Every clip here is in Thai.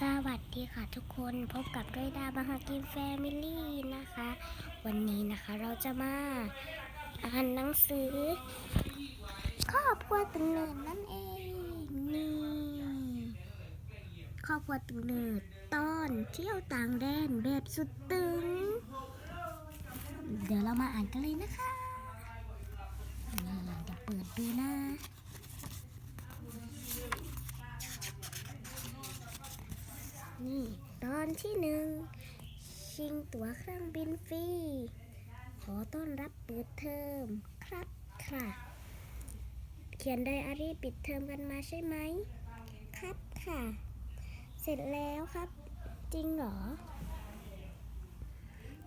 สวัสดีค่ะทุกคนพบกับด้วยดาบาฮากินแฟมิลี่นะคะ วันนี้นะคะเราจะมาอ่านหนังสือครอบครัวตึงเนินนั่นเองนี่ครอบครัวตึงเนินตอนเที่ยวต่างแดนแบบสุดตึง เดี๋ยวเรามาอ่านกันเลยนะคะนี่เดี๋ยวเปิดดูนะ นี่ ตอนที่หนึ่งชิงตั๋วเครื่องบินฟรี ขอต้อนรับเปิดเทอมครับค่ะ เขียนไดอารี่ปิดเทอมกันมาใช่ไหม ครับค่ะ เสร็จแล้วครับ จริงเหรอ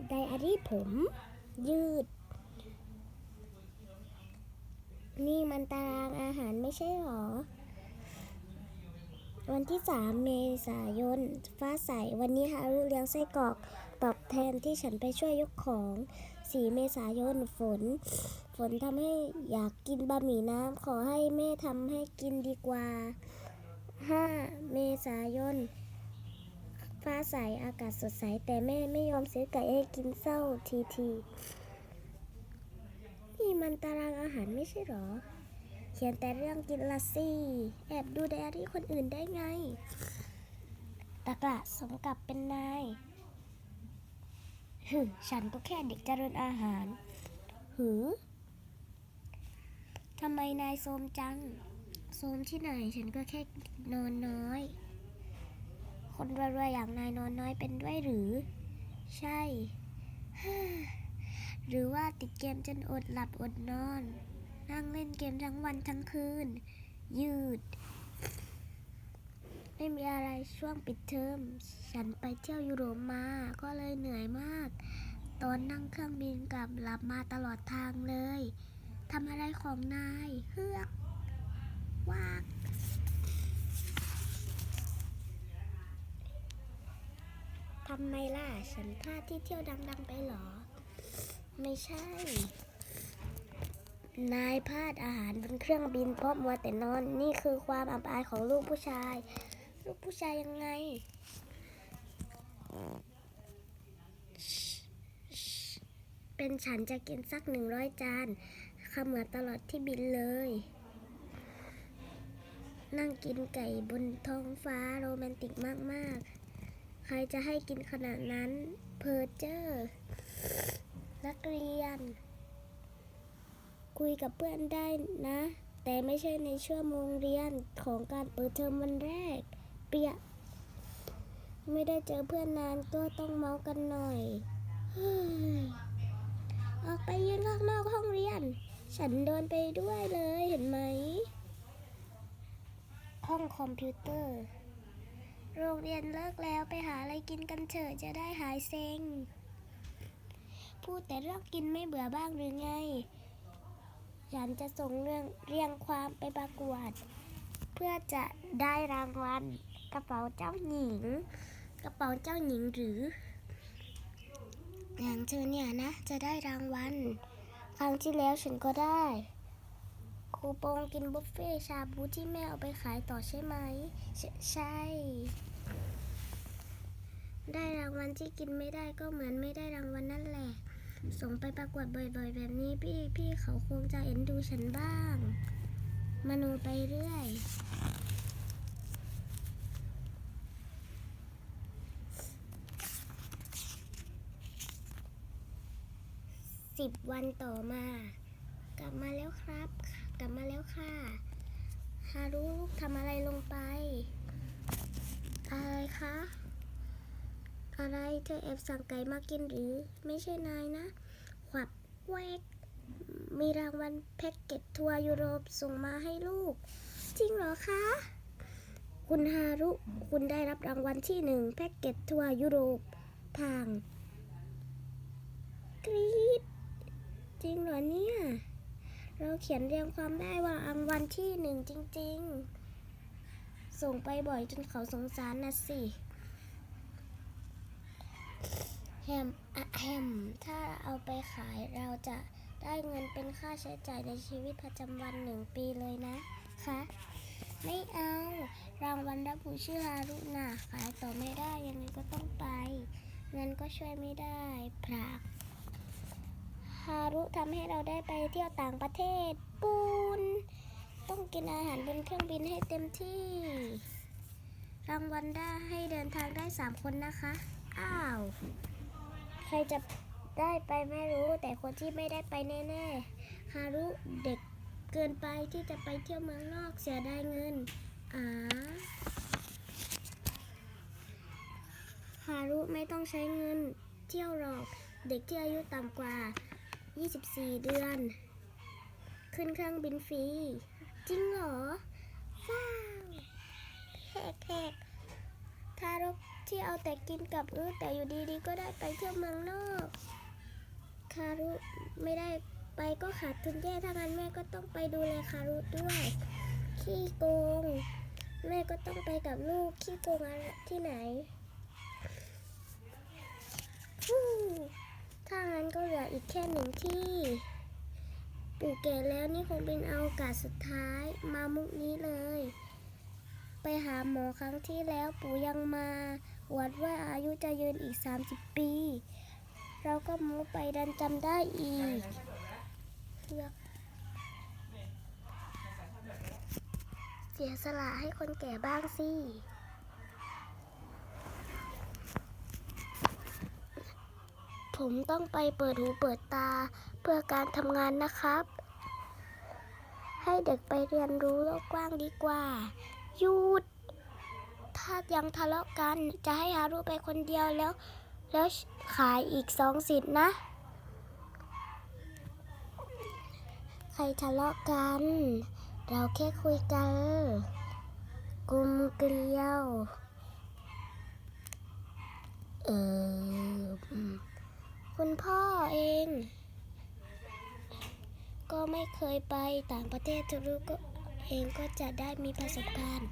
ไดอารี่ผมยืด นี่มันตารางอาหารไม่ใช่หรอ วันที่ 3 เมษายน ฟ้าใส วันนี้ฮารุเลี้ยงไส้กรอก ตอบแทนที่ฉันไปช่วยยกของ 4 เมษายน ฝน ฝนทำให้อยากกินบะหมี่น้ำ ขอให้แม่ทำให้กินดีกว่า 5 เมษายน ฟ้าใส อากาศสดใส แต่แม่ไม่ยอมซื้อไก่ให้กินเศร้าทีที นี่มันตารางอาหารไม่ใช่หรอ ขียนแต่เรื่องกินละสิแอบดูไดอารี่คนอื่นได้ไงตะกละสมกับเป็นนายหึฉันก็แค่เด็กเจริญอาหารหือทำไมนายโซมจัง โซมที่ไหน ฉันก็แค่นอนน้อย คนรวยๆอย่างนายนอนน้อยเป็นด้วยหรือ ใช่ หรือว่าติดเกมจนอดหลับอดนอน นั่งเล่นเกมทั้งวันทั้งคืน ยืด ไม่มีอะไรช่วงปิดเทอม ฉันไปเที่ยวยุโรปมา ก็เลยเหนื่อยมาก ตอนนั่งเครื่องบินกลับหลับมาตลอดทางเลย ทำอะไรของนายเฮือกวากทำไมล่ะ ฉันพลาดที่เที่ยวดัง ๆ ไปหรอ ไม่ใช่ นายพลาดอาหารบนเครื่องบินเพราะมัวแต่นอนนี่คือความอับอายของลูกผู้ชาย ลูกผู้ชายยังไง เป็นฉันจะกินสักหนึ่งร้อยจานขมือตลอดที่บินเลย นั่งกินไก่บนท้องฟ้าโรแมนติกมาก ๆ ใครจะให้กินขนาดนั้น เพอเจอร์นักเรียน คุยกับเพื่อนได้นะ แต่ไม่ใช่ในชั่วโมงเรียนของการเปิดเทอมวันแรก เปียไม่ได้เจอเพื่อนนานก็ต้องเมากันหน่อยออกไปยืนข้างนอกห้องเรียน ฉันเดินไปด้วยเลยเห็นไหม ห้องคอมพิวเตอร์ โรงเรียนเลิกแล้วไปหาอะไรกินกันเถอะจะได้หายเซ็ง พูดแต่เรื่องกินไม่เบื่อบ้างหรือไง ฉันจะส่งเรื่องเรียงความไปประกวด เพื่อจะได้รางวัลกระเป๋าเจ้าหญิง กระเป๋าเจ้าหญิงหรือ อย่างเธอเนี่ยนะ จะได้รางวัลครั้งที่แล้วฉันก็ได้ คูปองกินบุฟเฟ่ชาบูที่แม่เอาไปขายต่อใช่ไหมใชใช่ ได้รางวัลที่กินไม่ได้ก็เหมือนไม่ได้รางวัลนั่นแหละ ส่งไปประกวดบ่อยๆ แบบนี้พี่พี่เขาคงจะเอ็นดูฉันบ้าง มโนไปเรื่อยสิบวันต่อมา กลับมาแล้วครับ กลับมาแล้วค่ะฮารุทำอะไรลงไป อะไรคะ อะไรเธอแอบสั่งไก่มากินหรือ ไม่ใช่นายนะ ขวับแวก มีรางวัลแพ็กเกจทัวร์ยุโรปส่งมาให้ลูก จริงเหรอคะ คุณฮารุ คุณได้รับรางวัลที่หนึ่งแพ็กเกจทัวร์ยุโรปทางกรีดจริงเหรอเนี่ย เราเขียนเรียงความได้ว่ารางวัลที่หนึ่งจริง ๆ ส่งไปบ่อยจนเขาสงสารนะสิ แฮมอะแฮมถ้าเอาไปขายเราจะได้เงินเป็นค่าใช้จ่ายในชีวิตประจำวันหนึ่งปีเลยนะคะไม่เอา รางวัลรับผู้ชื่อฮารุน่ะขายต่อไม่ได้ยังไงก็ต้องไป เงินก็ช่วยไม่ได้พรากฮารุทำให้เราได้ไปเที่ยวต่างประเทศ ปูน ต้องกินอาหารบนเครื่องบินให้เต็มที่ รางวัลได้ให้เดินทางได้สามคนนะคะ อ้าว ใครจะได้ไปไม่รู้แต่คนที่ไม่ได้ไปแน่ๆฮารุเด็กเกินไปที่จะไปเที่ยวเมืองนอกเสียไดายเงินอ่าฮารุไม่ต้องใช้เงินเที่ยวหรอกเด็กที่อายุต่ำกว่า 24 เดือน ขึ้นเครื่องบินฟรี จริงเหรอว้าวแหกแหกทารก ที่เอาแต่กินกับอื้อแต่อยู่ดีๆ ก็ได้ไปเที่ยวเมืองนอกคารุไม่ได้ไปก็ขาดทุนแย่ถ้างั้นแม่ก็ต้องไปดูแลคารุด้วย ขี้โกง แม่ก็ต้องไปกับลูกขี้โกงอะไรที่ไหนถ้างั้นก็เหลืออีกแค่หนึ่งที่ ปู่แก่แล้วนี่คงเป็นโอกาสสุดท้ายมามุกนี้เลย ไปหาหมอครั้งที่แล้วปู่ยังมา อวดว่าอายุจะยืนอีก 30 ปี เราก็มูไปดันจำได้อีกเลือกเสียสละให้คนแก่บ้างสิผมต้องไปเปิดหูเปิดตาเพื่อการทำงานนะครับ ให้เด็กไปเรียนรู้โลกกว้างดีกว่าหยุด ถ้ายังทะเลาะกันจะให้ฮารุไปคนเดียวแล้ว แล้วขายอีกสองสิทธิ์นะ ใครทะเลาะกัน เราแค่คุยกันกลมเกลียว เออ คุณพ่อเอง ก็ไม่เคยไปต่างประเทศทุรุก็เองก็จะได้มีประสบการณ์